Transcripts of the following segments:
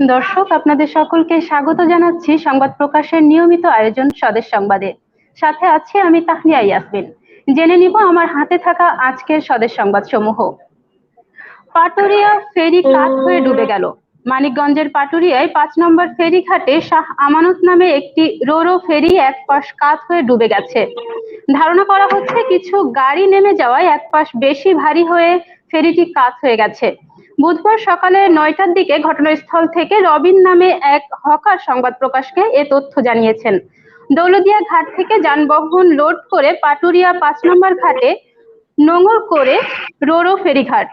দর্শক, আপনাদের সকলকে স্বাগত জানাচ্ছি সংবাদ প্রকাশের নিয়মিত আয়োজন স্বদেশ সংবাদে। সাথে আছি আমি তাহনিয়া ইয়াসমিন। জেনে নিব আমার হাতে থাকা আজকের স্বদেশ সংবাদ সমূহ পাটুরিয়া ফেরি কাত হয়ে ডুবে গেল। মানিকগঞ্জের পাটুরিয়ায় পাঁচ নম্বর ফেরি ঘাটে শাহ আমানত নামে একটি রোরো ফেরি এক পাশ কাত হয়ে ডুবে গেছে। ধারণা করা হচ্ছে, কিছু গাড়ি নেমে যাওয়ায় এক পাশ বেশি ভারী হয়ে ফেরিটি কাত হয়ে গেছে। বুধবার সকালে নয়টার দিকে ঘটনাস্থল থেকে রবিন নামে এক হকার সংবাদ প্রকাশকে এ তথ্য জানিয়েছেন। দৌলদিয়া ঘাট থেকে যানবাহন লোড করে পাটুরিয়া পাঁচ নম্বর ঘাটে নোঙর করে রোরো ফেরিঘাট।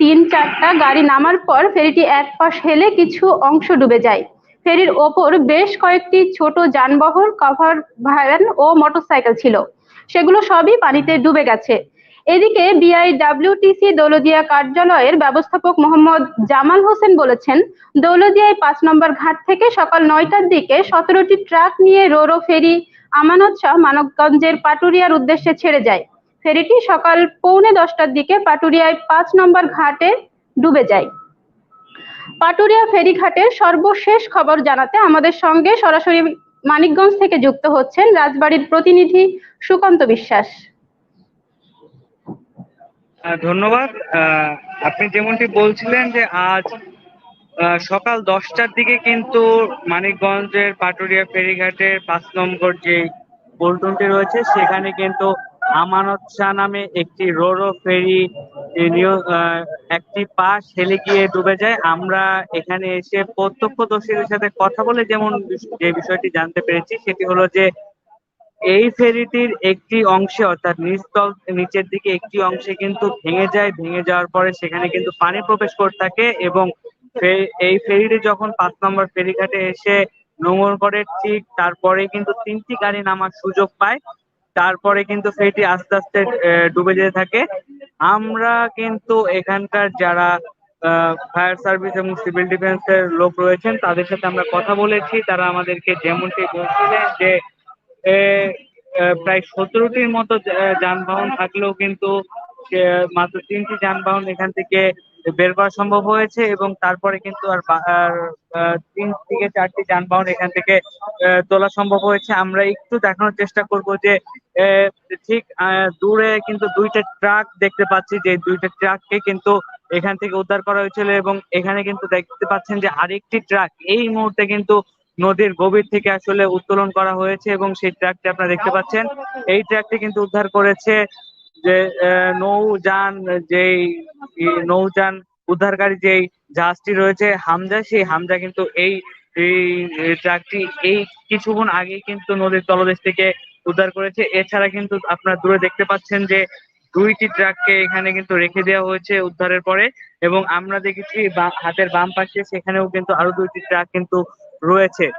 তিন চারটা গাড়ি নামার পর ফেরিটি এক পাশ হেলে কিছু অংশ ডুবে যায়। ফেরির ওপর বেশ কয়েকটি ছোট যানবাহন কভার ভ্যান ও মোটরসাইকেল ছিল। সেগুলো সবই পানিতে ডুবে গেছে। এদিকে বিআইডব্লিউটিসি দৌলদিয়া কার্যালয়ের ব্যবস্থাপক মোহাম্মদ জামাল হোসেন বলেছেন, দৌলদিয়ায় পাঁচ নম্বর ঘাট থেকে সকাল নয়টার দিকে সতেরোটি ট্রাক নিয়ে রোরো ফেরি আমানত শাহ মানবগঞ্জের পাটুরিয়ার উদ্দেশ্যে ছেড়ে যায়। ফেরিটি সকাল পৌনে দশটার দিকে পাটুরিয়ায় পাঁচ নম্বর ঘাটে ডুবে যায়। পাটুরিয়া ফেরিঘাটের সর্বশেষ খবর জানাতে আমাদের সঙ্গে সরাসরি মানিকগঞ্জ থেকে যুক্ত হচ্ছেন রাজবাড়ির প্রতিনিধি সুকান্ত বিশ্বাস। ধন্যবাদ। আপনি যেমনটি বলছিলেন যে আজ সকাল দশটার দিকে কিন্তু মানিকগঞ্জের পাটুরিয়া ফেরিঘাটের পাঁচ নম্বর যে পল্টনটি রয়েছে, সেখানে কিন্তু আমানত শাহ নামে একটি রোরো ফেরি একটি পাশ হেলে গিয়ে ডুবে যায়। আমরা এখানে এসে প্রত্যক্ষদর্শীদের সাথে কথা বলে যেমন যে বিষয়টি জানতে পেরেছি, সেটি হলো যে এই ফেরিটির একটি অংশে, অর্থাৎ নিচতল নিচের দিকে একটি অংশে কিন্তু ভেঙে যায়, ভেঙে যাওয়ার পরে সেখানে কিন্তু পানি প্রবেশ করতে থাকে এবং এই ফেরিটি যখন পাঁচ নম্বর ফেরিঘাটে এসে নোঙর করে ঠিক তারপরে কিন্তু তিনটি গাড়ি নামার সুযোগ পায়। তারপরে কিন্তু ফেরিটি আস্তে আস্তে ডুবে যেতে থাকে। আমরা কিন্তু এখানকার যারা ফায়ার সার্ভিস এবং সিভিল ডিফেন্সের লোক রয়েছেন, তাদের সাথে আমরা কথা বলেছি। তারা আমাদেরকে যেমনটি বলছিলেন যে প্রায় সতেরোটির মতো যানবাহন থাকলেও কিন্তু মাত্র তিনটি যানবাহন এখান থেকে বের করা সম্ভব হয়েছে এবং তারপরে কিন্তু আর তিন থেকে চারটি যানবাহন এখান থেকে তোলা সম্ভব হয়েছে। আমরা একটু দেখানোর চেষ্টা করব যে ঠিক দূরে কিন্তু দুইটা ট্রাক দেখতে পাচ্ছি, যে দুইটা ট্রাককে কিন্তু এখান থেকে উদ্ধার করা হয়েছিল এবং এখানে কিন্তু দেখতে পাচ্ছেন যে আরেকটি ট্রাক এই মুহূর্তে কিন্তু নদীর গভীর থেকে আসলে উত্তোলন করা হয়েছে এবং সেই ট্রাকটি আপনারা দেখতে পাচ্ছেন। এই ট্রাকটি কিন্তু উদ্ধার করেছে যে নৌযান যেই নৌযান উদ্ধারকারী যেই জাহাজটি রয়েছে, হামজা, সেই হামজা কিন্তু এই ট্রাকটি এই কিছুক্ষণ আগেই কিন্তু নদীর তলদেশ থেকে উদ্ধার করেছে। এছাড়া কিন্তু আপনারা দূরে দেখতে পাচ্ছেন যে, দুইটি ট্রাককে এখানে কিন্তু রেখে দেওয়া হয়েছে উদ্ধারের পরে এবং আমরা দেখেছি হাতের বাম পাশে সেখানেও কিন্তু আরও দুইটি ট্রাক কিন্তু রয়েছে।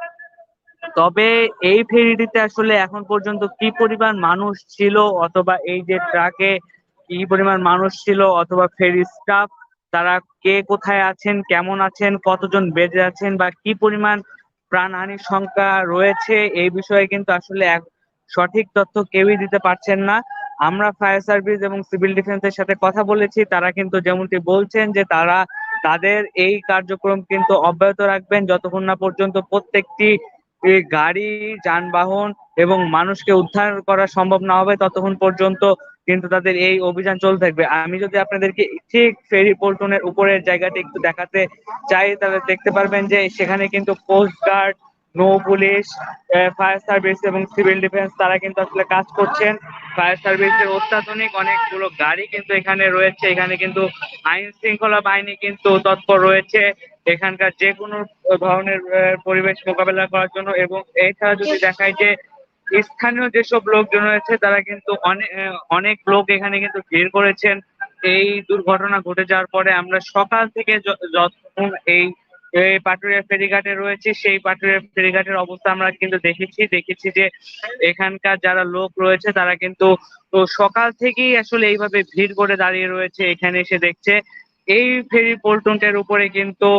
তবে এই ফেরিটিতে আসলে এখন পর্যন্ত কি পরিমাণ মানুষ ছিল অথবা এই যে ট্রাকে কি পরিমাণ মানুষ ছিল অথবা ফেরি স্টাফ, তারা কে কোথায় আছেন, কেমন আছেন, কতজন বেঁচে আছেন বা কি পরিমাণ প্রাণহানির সংখ্যা রয়েছে, এই বিষয়ে কিন্তু আসলে এক- সঠিক তথ্য কেউই দিতে পারছেন না। আমরা ফায়ার সার্ভিস এবং সিভিল ডিফেন্সের সাথে কথা বলেছি, তারা কিন্তু যেমনটি বলছেন যে তারা তাদের এই কার্যক্রম কিন্তু অব্যাহত রাখবেন যতক্ষণ না পর্যন্ত প্রত্যেকটি গাড়ি, যানবাহন এবং মানুষকে উদ্ধার করা সম্ভব না হবে ততক্ষণ পর্যন্ত কিন্তু তাদের এই অভিযান চলতে থাকবে। আমি যদি আপনাদেরকে ঠিক ফেরি পল্টনের উপরের জায়গাটি একটু দেখাতে চাই, তাহলে দেখতে পারবেন যে সেখানে কিন্তু কোস্ট গার্ড নৌ পুলিশ ফায়ার সার্ভিস এবং সিভিল ডিফেন্স তারা কিন্তু আসলে কাজ করছেন। ফায়ার সার্ভিসের অত্যাধুনিক অনেকগুলো গাড়ি কিন্তু এখানে রয়েছে। এখানে কিন্তু আইন শৃঙ্খলা বাহিনী কিন্তু তৎপর রয়েছে। এখানকার যে কোনো ধরনের পরিবেশ মোকাবেলা করার জন্য এবং এছাড়া যদি দেখায় যে স্থানীয় যেসব লোকজন রয়েছে, তারা কিন্তু অনেক অনেক লোক এখানে কিন্তু ভিড় করেছেন। এই দুর্ঘটনা ঘটে যাওয়ার পরে আমরা সকাল থেকে যতক্ষণ এই এই পাটুরিয়া ফেরিঘাটে রয়েছে, সেই পাটুরিয়া ফেরিঘাটের অবস্থা আমরা কিন্তু দেখেছি। দেখেছি যে এখানকার যারা লোক রয়েছে, তারা কিন্তু সকাল থেকেই আসলে এইভাবে ভিড় করে দাঁড়িয়ে রয়েছে, এখানে এসে দেখছে। এই ফেরি পল্টনটার উপরে কিন্তু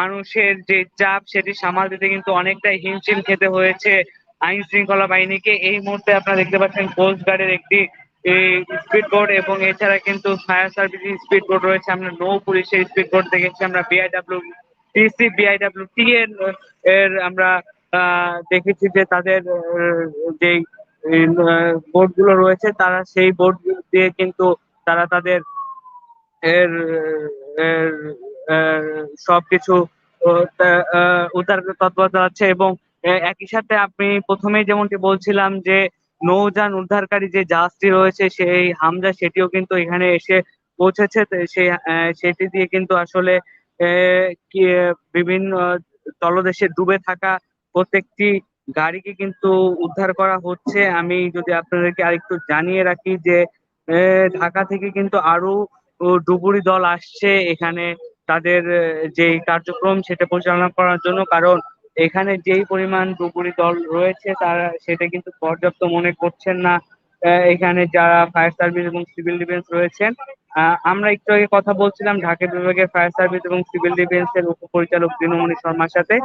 মানুষের যে চাপ, সেটি সামাল দিতে কিন্তু অনেকটাই হিমশিম খেতে হয়েছে আইন শৃঙ্খলা বাহিনীকে। এই মুহূর্তে আপনারা দেখতে পাচ্ছেন কোস্ট গার্ডের একটি স্পিড বোর্ড এবং এছাড়া কিন্তু ফায়ার সার্ভিস স্পিড বোর্ড রয়েছে। আমরা নৌ পুলিশের স্পিড বোর্ড দেখেছি, আমরা বিআইডব্লিউ টিসি বিআইডব্লিউটি এর এর আমরা দেখেছি যে তাদের যেই বোর্ডগুলো রয়েছে, তারা সেই বোর্ড দিয়ে কিন্তু তারা তাদের এর সবকিছু উদ্ধার তৎপরতা আছে এবং একই সাথে আপনি প্রথমেই যেমনটি বলছিলাম যে, নৌযান উদ্ধারকারী যে জাহাজটি রয়েছে, সেই হামজা সেটিও কিন্তু এখানে এসে পৌঁছেছে সেই সেটি দিয়ে কিন্তু আসলে বিভিন্ন তলদেশে ডুবে থাকা প্রত্যেকটি গাড়িকে কিন্তু উদ্ধার করা হচ্ছে। আমি যদি আপনাদেরকে আরেকটু জানিয়ে রাখি যে ঢাকা থেকে কিন্তু আরও ডুবুরি দল আসছে। এখানে তাদের যে কার্যক্রম সেটা পরিচালনা করার জন্য। কারণ এখানে যেই পরিমাণ ডুবুরি দল রয়েছে, তারা সেটা কিন্তু পর্যাপ্ত মনে করছেন না। এখানে যারা ফায়ার সার্ভিস এবং সিভিল ডিফেন্স রয়েছেন আমরা একটু আগে কথা বলছিলাম ঢাকা বিভাগের ফায়ার সার্ভিস এবং সিভিল ডিফেন্স এর উপপরিচালক দিনমণি শর্মার সাথে।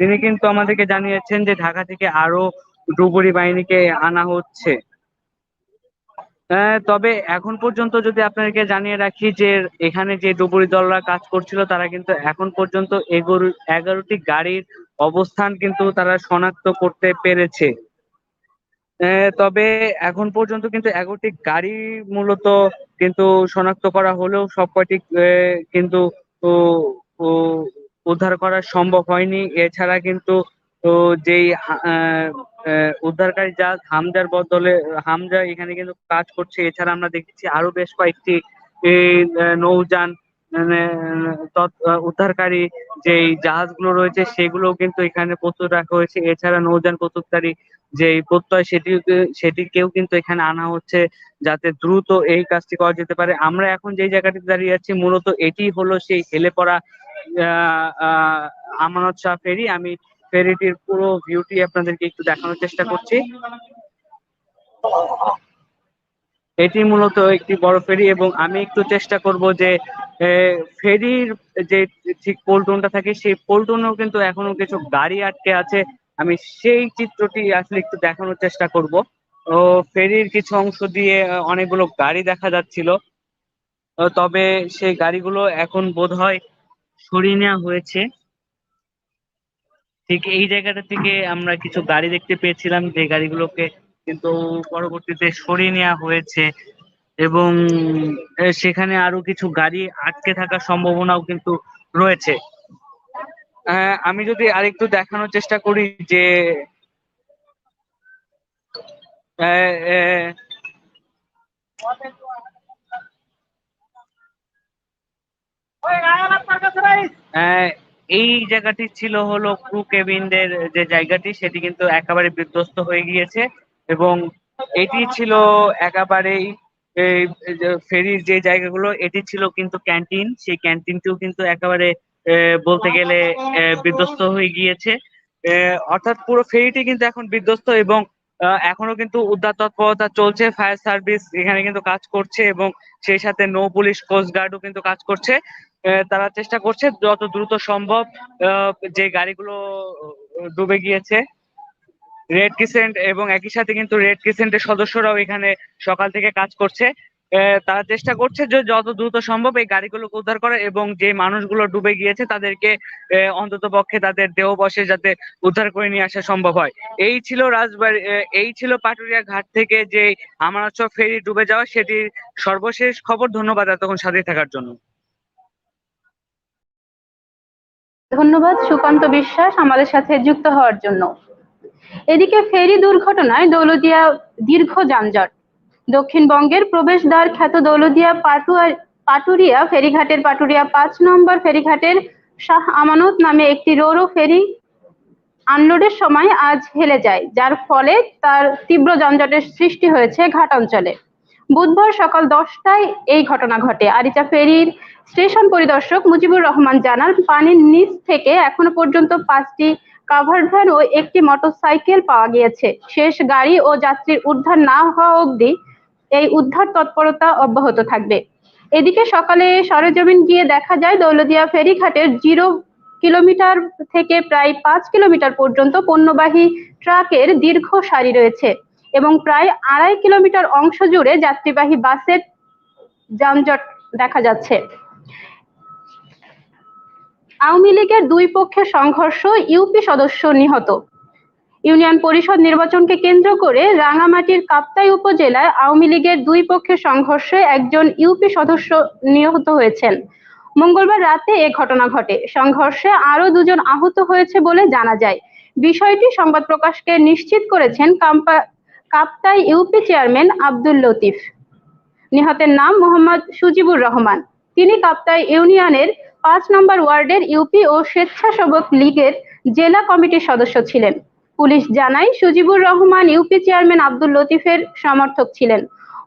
তিনি কিন্তু আমাদেরকে জানিয়েছেন যে ঢাকা থেকে আরও ডুবুরি বাহিনীকে আনা হচ্ছে। তবে এখন পর্যন্ত যদি আপনাদেরকে জানিয়ে রাখি যে এখানে যে ডুবুরি দলরা কাজ করছিল, তারা কিন্তু এখন পর্যন্ত এগারো, এগারোটি গাড়ির অবস্থান কিন্তু তারা শনাক্ত করতে পেরেছে। তবে এখন পর্যন্ত কিন্তু এগারোটি গাড়ি মূলত কিন্তু শনাক্ত করা হলেও সব কয়টি কিন্তু উদ্ধার করা সম্ভব হয়নি। এছাড়া কিন্তু যেই উদ্ধারকারী জাহাজ হামজার বদলে, হামজা এখানে কিন্তু কাজ করছে। এছাড়া আমরা দেখছি আরও বেশ কয়েকটি নৌযান উদ্ধারকারী যেই জাহাজগুলো রয়েছে সেগুলো কিন্তু এখানে প্রস্তুত রাখা হয়েছে। এছাড়া নৌযান প্রস্তুতকারী যে প্রত্যয় সেটি সেটিকেও কিন্তু এখানে আনা হচ্ছে যাতে দ্রুত এই কাজটি করা যেতে পারে। আমরা এখন যে জায়গাটিতে দাঁড়িয়ে আছি, মূলত এটি হলো সেই হেলে পড়া আমানত শাহ ফেরি। আমি ফেরিটির পুরো ভিউটি আপনাদেরকে একটু দেখানোর চেষ্টা করছি। এটি মূলত একটি বড় ফেরি এবং আমি একটু চেষ্টা করব যে ফেরির যে ঠিক পল্টনটা থাকে, সেই পল্টনেও কিন্তু এখনও কিছু গাড়ি আটকে আছে। আমি সেই চিত্রটি আসলে একটু দেখানোর চেষ্টা করব। ও, ফেরির কিছু অংশ দিয়ে অনেকগুলো গাড়ি দেখা যাচ্ছিল। তবে সেই গাড়িগুলো এখন বোধ হয় সরিয়ে নেওয়া হয়েছে। ঠিক এই জায়গাটা থেকে আমরা কিছু গাড়ি দেখতে পেয়েছিলাম যে গাড়িগুলোকে কিন্তু পরবর্তীতে সরিয়ে নেওয়া হয়েছে এবং সেখানে আরও কিছু গাড়ি আটকে থাকার সম্ভাবনাও কিন্তু রয়েছে। আমি যদি আরেকটু দেখানোর চেষ্টা করি যে এই জায়গাটি ছিল হলো ক্রু কেবিনদের যে জায়গাটি, সেটি কিন্তু একেবারে বিধ্বস্ত হয়ে গিয়েছে। এবং এটি ছিল একেবারেই এই ফেরির যে জায়গাগুলো, এটি ছিল কিন্তু ক্যান্টিন। সেই ক্যান্টিনটিও কিন্তু একেবারে বলতে গেলে বিধ্বস্ত হয়ে গিয়েছে। অর্থাৎ পুরো ফেরিটি কিন্তু এখন বিধ্বস্ত এবং এখনও কিন্তু উদ্ধার তৎপরতা চলছে। ফায়ার সার্ভিস এখানে কিন্তু কাজ করছে এবং সেই সাথে নৌ পুলিশ, কোস্ট গার্ডও কিন্তু কাজ করছে। তারা চেষ্টা করছে যত দ্রুত সম্ভব যে গাড়িগুলো ডুবে গিয়েছে। রেড ক্রিসেন্ট এবং একই সাথে কিন্তু রেড ক্রিসেন্টের সদস্যরাও এখানে সকাল থেকে কাজ করছে। তারা চেষ্টা করছে যে যত দ্রুত সম্ভব এই গাড়িগুলোকে উদ্ধার করা এবং যে মানুষগুলো ডুবে গিয়েছে তাদেরকে অন্তত পক্ষে তাদের দেহবশে যাতে উদ্ধার করে নিয়ে আসা সম্ভব হয়। এই ছিল রাজবাড়ি এই ছিল পাটুরিয়া ঘাট থেকে যে শাহ ফেরি ডুবে যাওয়া সেটির সর্বশেষ খবর। ধন্যবাদ এতক্ষণ সাথে থাকার জন্য। ধন্যবাদ সুকান্ত বিশ্বাস আমাদের সাথে যুক্ত হওয়ার জন্য। এদিকে ফেরি দুর্ঘটনায় দৌলদিয়া দীর্ঘ যানজট। দক্ষিণবঙ্গের প্রবেশদ্বার খ্যাত দৌলদিয়া পাটুয়া পাটুরিয়া ফেরিঘাটের পাটুরিয়া পাঁচ নম্বর ফেরিঘাটের শাহ আমানত নামে একটি রোরো ফেরি আনলোডের সময় আজ হেলে যায়, যার ফলে তার তীব্র যানজটের সৃষ্টি হয়েছে ঘাট অঞ্চলে। বুধবার সকাল দশটায় এই ঘটনা ঘটে। আরিচা ফেরির স্টেশন পরিদর্শক মুজিবুর রহমান জানান, পানির নিচ থেকে এখনও পর্যন্ত পাঁচটি কাভার্ড ভ্যান ও একটি মোটরসাইকেল পাওয়া গিয়েছে। শেষ গাড়ি ও যাত্রীর উদ্ধার না হওয়া অবধি এই উদ্ধার তৎপরতা অব্যাহত থাকবে। এদিকে সকালে সরেজমিন গিয়ে দেখা যায়, দৌলদিয়া ফেরিঘাটের জিরো কিলোমিটার থেকে প্রায় পাঁচ কিলোমিটার পর্যন্ত পণ্যবাহী ট্রাকের দীর্ঘ সারি রয়েছে এবং প্রায় আড়াই কিলোমিটার অংশ জুড়ে যাত্রীবাহী বাসের যানজট দেখা যাচ্ছে। আওয়ামী লীগের দুই পক্ষের সংঘর্ষ ইউপি সদস্য নিহত। ইউনিয়ন পরিষদ নির্বাচনকে কেন্দ্র করে রাঙামাটির কাপ্তাই উপজেলায় আওয়ামী লীগের দুই পক্ষের সংঘর্ষে একজন ইউপি সদস্য নিহত হয়েছেন। মঙ্গলবার রাতে এ ঘটনা ঘটে। সংঘর্ষে আরও দুজন আহত হয়েছে বলে জানা যায়। বিষয়টি সংবাদ প্রকাশকে নিশ্চিত করেছেন কাপ্তাই ইউপি চেয়ারম্যান আব্দুল লতিফ। নিহতের নাম মোহাম্মদ সুজিবুর রহমান। তিনি কাপ্তাই ইউনিয়নের পাঁচ নম্বর ওয়ার্ডের ইউপি ও স্বেচ্ছাসেবক লীগের জেলা কমিটির সদস্য ছিলেন। পুলিশ জানায়, সুজিবুর রহমান ইউপি চেয়ারম্যান আব্দুল লতিফের সমর্থক ছিলেন।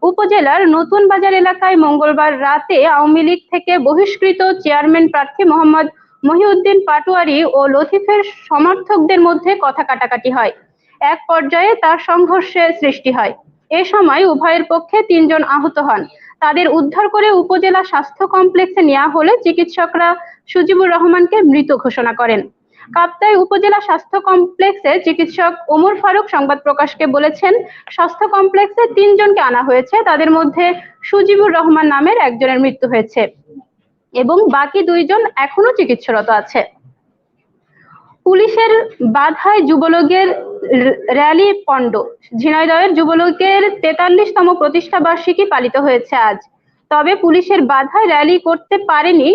উপজেলার নতুন বাজার এলাকায় মঙ্গলবার রাতে আওয়ামী লীগ থেকে বহিষ্কৃত চেয়ারম্যান প্রার্থী মোহাম্মদ মহিউদ্দিন পাটোয়ারি ও লতিফের সমর্থকদের মধ্যে কথা কাটাকাটি হয়। এক পর্যায়ে তার সংঘর্ষের সৃষ্টি হয়। এ সময় উভয়ের পক্ষে তিনজন আহত হন। তাদের উদ্ধার করে উপজেলা স্বাস্থ্য কমপ্লেক্সে নেওয়া হলে চিকিৎসকরা সুজিবুর রহমানকে মৃত ঘোষণা করেন। কাপ্তাই উপজেলা স্বাস্থ্য কমপ্লেক্সে চিকিৎসক ওমর ফারুক সংবাদ প্রকাশকে বলেছেন, স্বাস্থ্য কমপ্লেক্সে তিনজনকে আনা হয়েছে, তাদের মধ্যে সুজিবুর রহমান নামের একজনের মৃত্যু হয়েছে এবং বাকি দুইজন এখনও চিকিৎসারত আছে। পুলিশের বাধায় যুবলীগের র্যালি পণ্ড ঝিনাইদহের যুবলীগের তেতাল্লিশতম প্রতিষ্ঠা বার্ষিকী পালিত হয়েছে আজ। তবে পুলিশের বাধায় র্যালি করতে পারেনি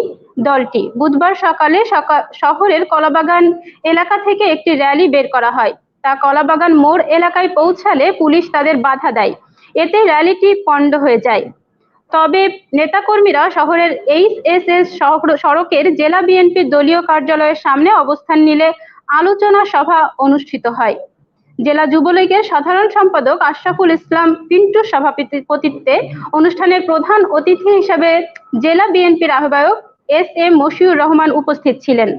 দলটি। বুধবার সকালে শহরের কলাবাগান এলাকা থেকে একটি র্যালি বের করা হয়। তা কলাবাগান মোড় এলাকায় পৌঁছালে পুলিশ তাদের বাধা দেয়। এতে র্যালিটি পণ্ড হয়ে যায়। তবে নেতাকর্মীরা শহরের এইচ এস এস সড়কের জেলা বিএনপির দলীয় কার্যালয়ের সামনে অবস্থান নিলে আলোচনা সভা অনুষ্ঠিত হয়। জেলা যুবলীগের সাধারণ সম্পাদক আশরাফুল ইসলাম পিন্টুর সভাপতিত্বে অনুষ্ঠানের প্রধান অতিথি হিসেবে জেলা বিএনপির আহ্বায়ক এস এম মশিউর রহমান উপস্থিত ছিলেন।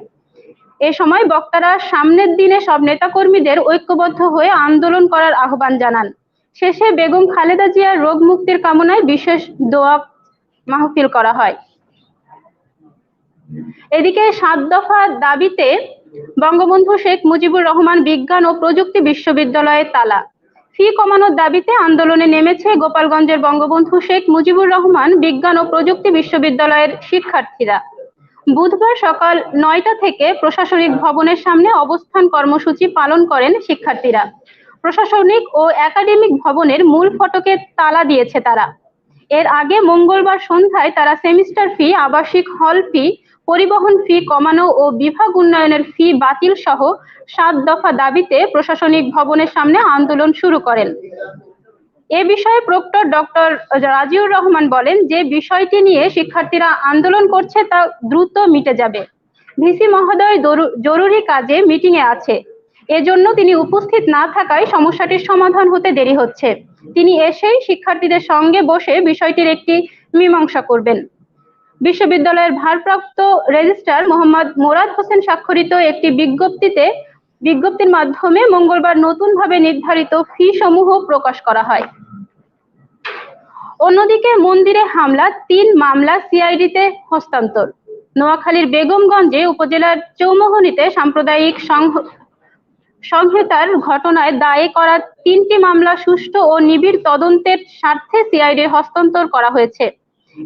এ সময় বক্তারা সামনের দিনে সব নেতাকর্মীদের ঐক্যবদ্ধ হয়ে আন্দোলন করার আহ্বান জানান। শেষে বেগম খালেদা জিয়ার রোগ মুক্তির কামনায় বিশেষ দোয়া মাহফিল করা হয়। এদিকে সাত দফা দাবিতে বঙ্গবন্ধু শেখ মুজিবুর রহমান বিজ্ঞান ও প্রযুক্তি বিশ্ববিদ্যালয়ে তালা। ফি কমানোর দাবিতে আন্দোলনে নেমেছে গোপালগঞ্জের বঙ্গবন্ধু শেখ মুজিবুর রহমান বিজ্ঞান ও প্রযুক্তি বিশ্ববিদ্যালয়ের শিক্ষার্থীরা। বুধবার সকাল নয়টা থেকে প্রশাসনিক ভবনের সামনে অবস্থান কর্মসূচি পালন করেন শিক্ষার্থীরা। প্রশাসনিক ও একাডেমিক ভবনের মূল ফটকে তালা দিয়েছে তারা। এর আগে মঙ্গলবার সন্ধ্যায় তারা সেমিস্টার ফি, আবাসিক হল ফি পরিবহন ফি কমানো ও বিভাগ উন্নয়নের ফি বাতিল সহ সাত দফা দাবিতে প্রশাসনিক ভবনের সামনে আন্দোলন শুরু করেন। এ বিষয়ে প্রক্টর ডক্টর রাজিউর রহমান বলেন, যে বিষয়টি নিয়ে শিক্ষার্থীরা আন্দোলন করছে তা দ্রুত মিটে যাবে। ভিসি মহোদয় জরুরি কাজে মিটিং এ আছে। এজন্য তিনি উপস্থিত না থাকায় সমস্যাটির সমাধান হতে দেরি হচ্ছে। তিনি এসেই শিক্ষার্থীদের সঙ্গে বসে বিষয়টির একটি মীমাংসা করবেন। বিশ্ববিদ্যালয়ের ভারপ্রাপ্ত রেজিস্ট্রার মোহাম্মদ মোরাদ হোসেন স্বাক্ষরিত একটি বিজ্ঞপ্তিতে, বিজ্ঞপ্তির মাধ্যমে মঙ্গলবার নতুনভাবে নির্ধারিত ফি সমূহ প্রকাশ করা হয়। অন্যদিকে মন্দিরে হামলা, তিন মামলা সিআইডিতে হস্তান্তর। নোয়াখালীর বেগমগঞ্জে উপজেলার চৌমোহনীতে সাম্প্রদায়িক সংহিতার ঘটনায় দায়ে করা তিনটি মামলা সুষ্ঠু ও নিবিড় তদন্তের স্বার্থে সিআইডির হস্তান্তর করা হয়েছে।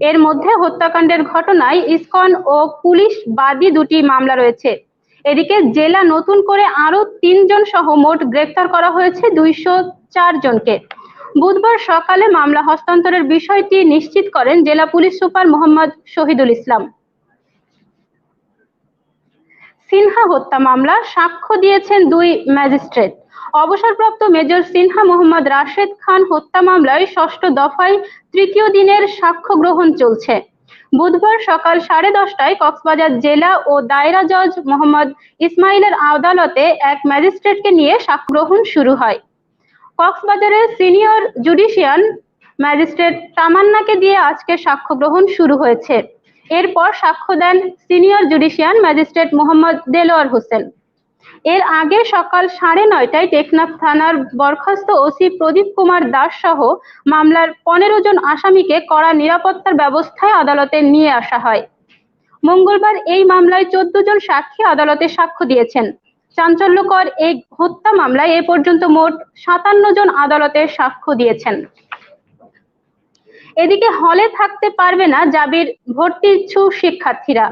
এর মধ্যে হত্যাকাণ্ডের ঘটনায় ইসকন ও পুলিশ বাদী দুটি মামলা রয়েছে। এদিকে জেলা নতুন করে আরও তিনজন সহ মোট গ্রেফতার করা হয়েছে দুইশো চার জনকে। বুধবার সকালে মামলা হস্তান্তরের বিষয়টি নিশ্চিত করেন জেলা পুলিশ সুপার মোহাম্মদ শহীদুল ইসলাম। সিনহা হত্যা মামলা সাক্ষ্য দিয়েছেন দুই ম্যাজিস্ট্রেট। অবসরপ্রাপ্ত মেজর সিনহা মোহাম্মদ রাশেদ খান হত্যা মামলায় ষষ্ঠ দফায় তৃতীয় দিনের সাক্ষ্য গ্রহণ চলছে। বুধবার সকাল সাড়ে দশটায় কক্সবাজার জেলা ও দায়রা জজ মোহাম্মদ ইসমাইলের আদালতে এক ম্যাজিস্ট্রেটকে নিয়ে সাক্ষ্য গ্রহণ শুরু হয়। কক্সবাজারের সিনিয়র জুডিশিয়াল ম্যাজিস্ট্রেট তামান্নাকে দিয়ে আজকে সাক্ষ্য গ্রহণ শুরু হয়েছে। এরপর সাক্ষ্য দেন senior judicial magistrate Mohammad Delwar Hossain. এর আগে সকাল সাড়ে নয়টায় টেকনাফ থানার বরখাস্ত ওসি প্রদীপ কুমার দাস সহ মামলার পনেরো জন আসামিকে কড়া নিরাপত্তার ব্যবস্থায় আদালতে নিয়ে আসা হয়। মঙ্গলবার এই মামলায় চোদ্দ জন সাক্ষী আদালতে সাক্ষ্য দিয়েছেন। চাঞ্চল্যকর এই হত্যা মামলায় এ পর্যন্ত মোট সাতান্ন জন আদালতে সাক্ষ্য দিয়েছেন। এদিকে হলে থাকতে পারবে না জাবির ভর্তি ইচ্ছুক শিক্ষার্থীরা।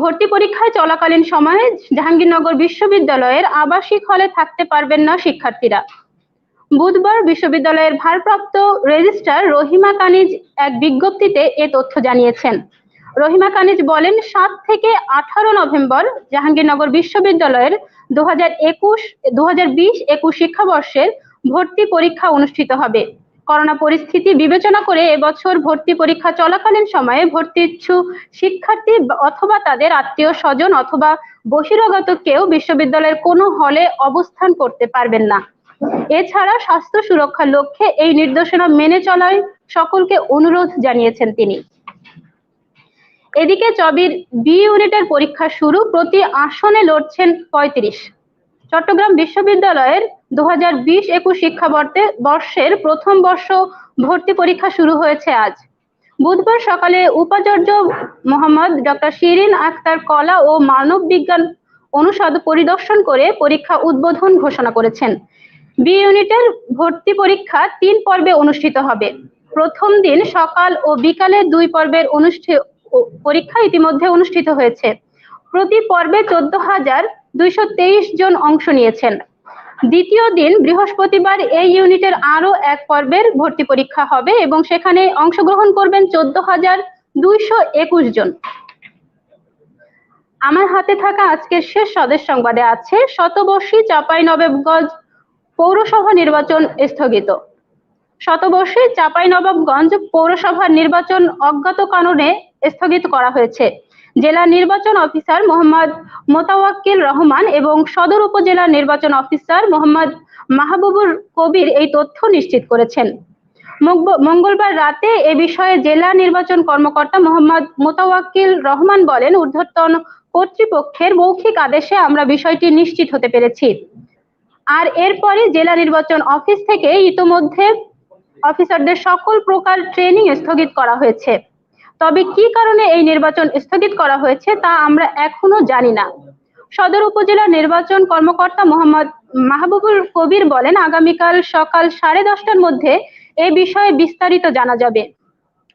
ভর্তি পরীক্ষায় চলাকালীন সময়ে জাহাঙ্গীরনগর বিশ্ববিদ্যালয়ের আবাসিক হলে থাকতে পারবেন না শিক্ষার্থীরা। বুধবার বিশ্ববিদ্যালয়ের ভারপ্রাপ্ত রেজিস্ট্রার রহিমা কানিজ এক বিজ্ঞপ্তিতে এ তথ্য জানিয়েছেন। রহিমা কানিজ বলেন, সাত থেকে আঠারো নভেম্বর জাহাঙ্গীরনগর বিশ্ববিদ্যালয়ের দু হাজার একুশ, দু হাজার বিশ একুশ শিক্ষাবর্ষের ভর্তি পরীক্ষা অনুষ্ঠিত হবে। করোনা পরিস্থিতি বিবেচনা করে এবছর ভর্তি পরীক্ষা চলাকালীন সময়ে ভর্তি ইচ্ছুক শিক্ষার্থী অথবা তাদের আত্মীয় স্বজন অথবা বহিরাগত কেউ বিশ্ববিদ্যালয়ের কোনো হলে অবস্থান করতে পারবেন না। এছাড়া স্বাস্থ্য সুরক্ষার লক্ষ্যে এই নির্দেশনা মেনে চলায় সকলকে অনুরোধ জানিয়েছেন তিনি। এদিকে চবির বি ইউনিটের পরীক্ষা শুরু, প্রতি আসনে লড়ছেন পঁয়ত্রিশ। চট্টগ্রাম বিশ্ববিদ্যালয়ের দু হাজার বিশ একুশ বর্ষের প্রথম বর্ষ ভর্তি পরীক্ষা শুরু হয়েছে আজ। বুধবার সকালে উপাচার্য মোহাম্মদ ডক্টর শিরিন আক্তার কলা ও মানব বিজ্ঞান অনুষদ পরিদর্শন করে পরীক্ষা উদ্বোধন ঘোষণা করেছেন। বি ইউনিটের ভর্তি পরীক্ষা তিন পর্বে অনুষ্ঠিত হবে। প্রথম দিন সকাল ও বিকালে দুই পর্বের অনুষ্ঠিত পরীক্ষা ইতিমধ্যে অনুষ্ঠিত হয়েছে। প্রতি পর্বে চোদ্দ হাজার দুইশো তেইশ জন অংশ নিয়েছেন। দ্বিতীয় দিন বৃহস্পতিবার এই ইউনিটের আরও এক পর্বের ভর্তি পরীক্ষা হবে এবং সেখানে অংশগ্রহণ করবেন চোদ্দ হাজার দুইশো একুশ জন। আমার হাতে থাকা আজকের শেষ স্বদেশ সংবাদে আছে, শতবর্ষী চাপাই নবাবগঞ্জ পৌরসভা নির্বাচন স্থগিত। শতবর্ষী চাপাই নবাবগঞ্জ পৌরসভার নির্বাচন অজ্ঞাত কারণে স্থগিত করা হয়েছে। জেলা নির্বাচন অফিসার মোহাম্মদ মোতাওয়াক্কিল রহমান এবং সদর উপজেলা নির্বাচন অফিসার মোহাম্মদ মাহবুবুর কবির এই তথ্য নিশ্চিত করেছেন। মঙ্গলবার রাতে এ বিষয়ে জেলা নির্বাচন কর্মকর্তা মোহাম্মদ মোতাওয়াক্কিল রহমান বলেন, ঊর্ধ্বতন কর্তৃপক্ষের মৌখিক আদেশে আমরা বিষয়টি নিশ্চিত হতে পেরেছি। আর এরপরে জেলা নির্বাচন অফিস থেকে ইতোমধ্যে অফিসারদের সকল প্রকার ট্রেনিং স্থগিত করা হয়েছে। তবে কি কারণে এই নির্বাচন স্থগিত করা হয়েছে তা আমরা এখনও জানি না। সদর উপজেলা নির্বাচন কর্মকর্তা মোহাম্মদ মাহবুবুল কবির বলেন, আগামীকাল সকাল সাড়ে দশটার মধ্যে এ বিষয়ে বিস্তারিত জানা যাবে।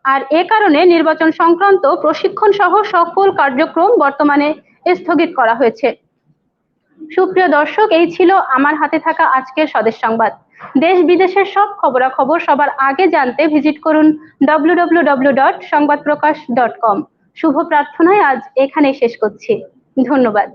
আর এ কারণে নির্বাচন সংক্রান্ত প্রশিক্ষণ সহ সকল কার্যক্রম বর্তমানে স্থগিত করা হয়েছে। সুপ্রিয় দর্শক, এই ছিল আমার হাতে থাকা আজকের স্বদেশ সংবাদ। দেশ বিদেশের সব খবরাখবর সবার আগে জানতে ভিজিট করুন ডব্লিউ ডট সংবাদ প্রকাশ ডট কম শুভ প্রার্থনায় আজ এখানেই শেষ করছি। ধন্যবাদ।